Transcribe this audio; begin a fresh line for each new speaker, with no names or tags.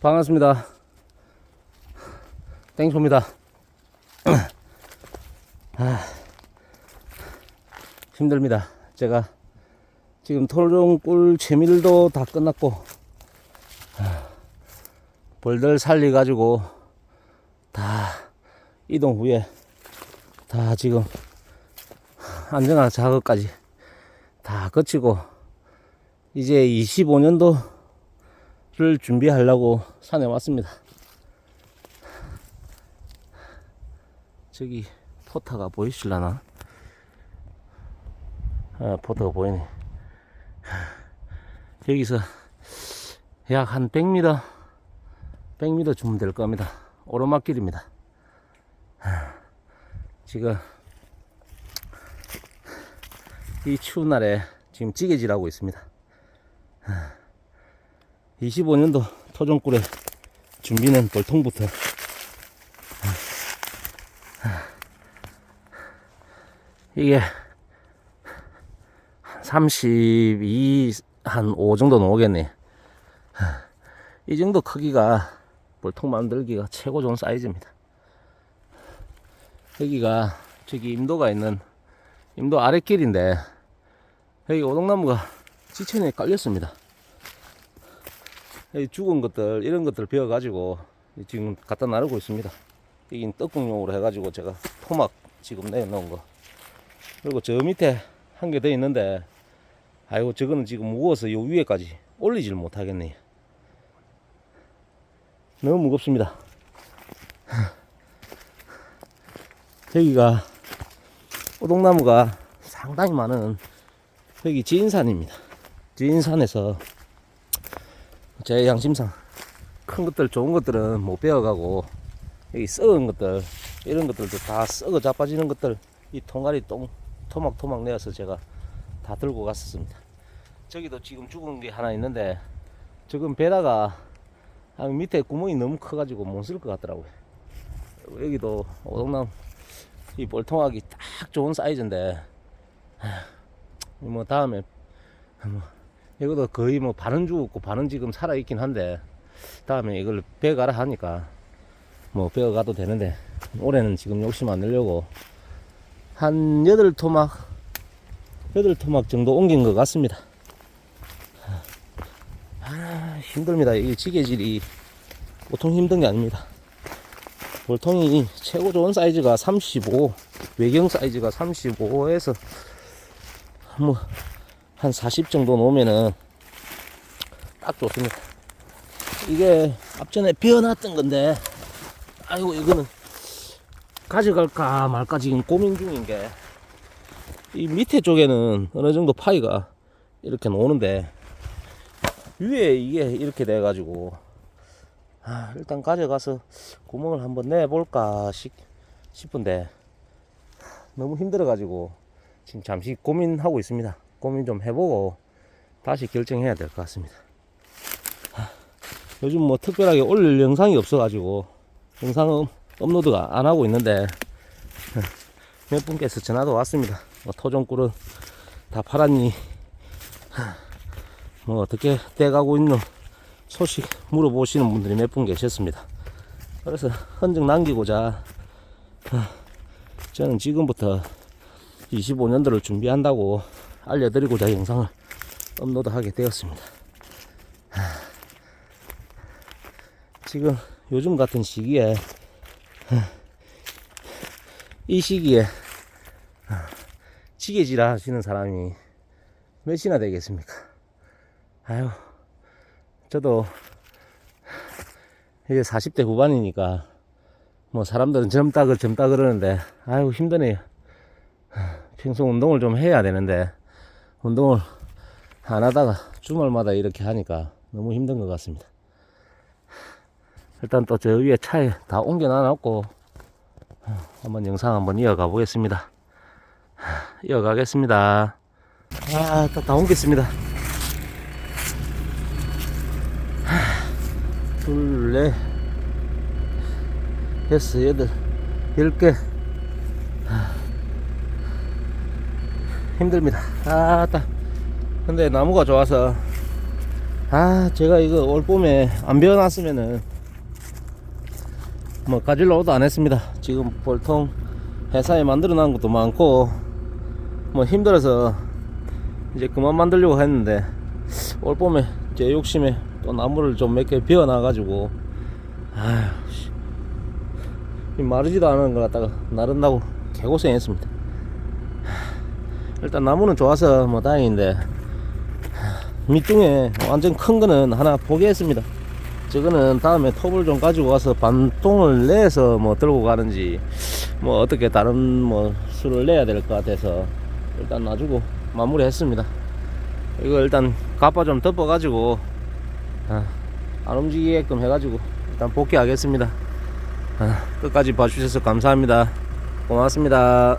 반갑습니다. 땡초입니다. 아, 힘듭니다. 제가 지금 토종 꿀 채밀도 다 끝났고 아, 벌들 살리 가지고 다 이동 후에 다 지금 안전한 작업까지 다 거치고 이제 25년도 를 준비하려고 산에 왔습니다. 저기 포타가 보이실라나? 아, 포타가 보이네. 여기서 약 한 100m, 100m 주면 될 겁니다. 오르막길입니다. 지금 이 추운 날에 지금 찌개질하고 있습니다. 25년도 토종꿀의 준비는 볼통부터 이게 32, 한 5 정도 나오겠네. 이 정도 크기가 볼통 만들기가 최고 좋은 사이즈입니다. 여기가 저기 임도가 있는 임도 아랫길인데 여기 오동나무가 지천에 깔렸습니다. 죽은 것들 이런 것들 베어 가지고 지금 갖다 나르고 있습니다. 여긴 떡국용으로 해가지고 제가 토막 지금 내놓은 거. 그리고 저 밑에 한 개 더 있는데 아이고 저거는 지금 무거워서 요 위에까지 올리질 못하겠네. 너무 무겁습니다. 여기가 오동나무가 상당히 많은 여기 지인산입니다. 지인산에서 제 양심상 큰 것들 좋은 것들은 못 베어가고 여기 썩은 것들 이런 것들도 다 썩어 자빠지는 것들 이 통가리 똥 토막토막 내어서 제가 다 들고 갔었습니다. 저기도 지금 죽은 게 하나 있는데 지금 배다가 아, 밑에 구멍이 너무 커가지고 못 쓸 것 같더라고요. 여기도 오동남 이 볼통하기 딱 좋은 사이즈인데 하, 뭐 다음에 뭐 이것도 거의 뭐 반은 죽었고 반은 지금 살아 있긴 한데 다음에 이걸 배가라 하니까 뭐 배어가도 되는데 올해는 지금 욕심 안 내려고 한 여덟 토막 여덟 토막 정도 옮긴 것 같습니다. 아, 힘듭니다. 이 지게질이 보통 힘든 게 아닙니다. 볼통이 최고 좋은 사이즈가 35, 외경 사이즈가 35에서 뭐 한 40 정도 놓으면은 딱 좋습니다. 이게 앞전에 비워놨던 건데, 아이고 이거는 가져갈까 말까 지금 고민 중인 게 이 밑에 쪽에는 어느 정도 파이가 이렇게 나오는데 위에 이게 이렇게 돼 가지고 아, 일단 가져가서 구멍을 한번 내볼까 싶, 싶은데 너무 힘들어 가지고 지금 잠시 고민하고 있습니다 고민 좀 해보고 다시 결정해야 될 것 같습니다 아, 요즘 뭐 특별하게 올릴 영상이 없어 가지고 영상은 업로드가 안 하고 있는데 몇 분께서 전화도 왔습니다. 뭐 토종 꿀은 다 팔았니? 뭐 어떻게 돼가고 있는 소식 물어보시는 분들이 몇 분 계셨습니다. 그래서 흔적 남기고자 저는 지금부터 25년도를 준비한다고 알려드리고자 영상을 업로드하게 되었습니다. 지금 요즘 같은 시기에 이 시기에 지게질 하시는 사람이 몇이나 되겠습니까? 아유, 저도 이제 40대 후반이니까 뭐 사람들은 젊다 그 젊다 그러는데 아유 힘드네요. 평소 운동을 좀 해야 되는데 운동을 안 하다가 주말마다 이렇게 하니까 너무 힘든 것 같습니다. 일단 또 저 위에 차에 다 옮겨 놔놓고 한번 영상 한번 이어가 보겠습니다. 이어가겠습니다. 아, 다, 다 옮겼습니다. 둘, 넷, 여섯, 여덟, 열 개. 힘듭니다. 아, 따. 근데 나무가 좋아서 아 제가 이거 올 봄에 안 배워놨으면은 뭐 가질러도 안 했습니다 지금 볼통 회사에 만들어 놓은 것도 많고 뭐 힘들어서 이제 그만 만들려고 했는데 올 봄에 제 욕심에 또 나무를 좀 몇 개 비워놔 가지고 아휴 마르지도 않은 걸 갖다가 나른다고 개고생했습니다 일단 나무는 좋아서 뭐 다행인데 밑둥에 완전 큰 거는 하나 포기했습니다. 저거는 다음에 톱을 좀 가지고 와서 반통을 내서 뭐 들고 가는지 뭐 어떻게 다른 뭐 수를 내야 될 것 같아서 일단 놔주고 마무리 했습니다. 이거 일단 가빠 좀 덮어 가지고 아, 안 움직이게끔 해가지고 일단 복귀하겠습니다. 아, 끝까지 봐주셔서 감사합니다. 고맙습니다.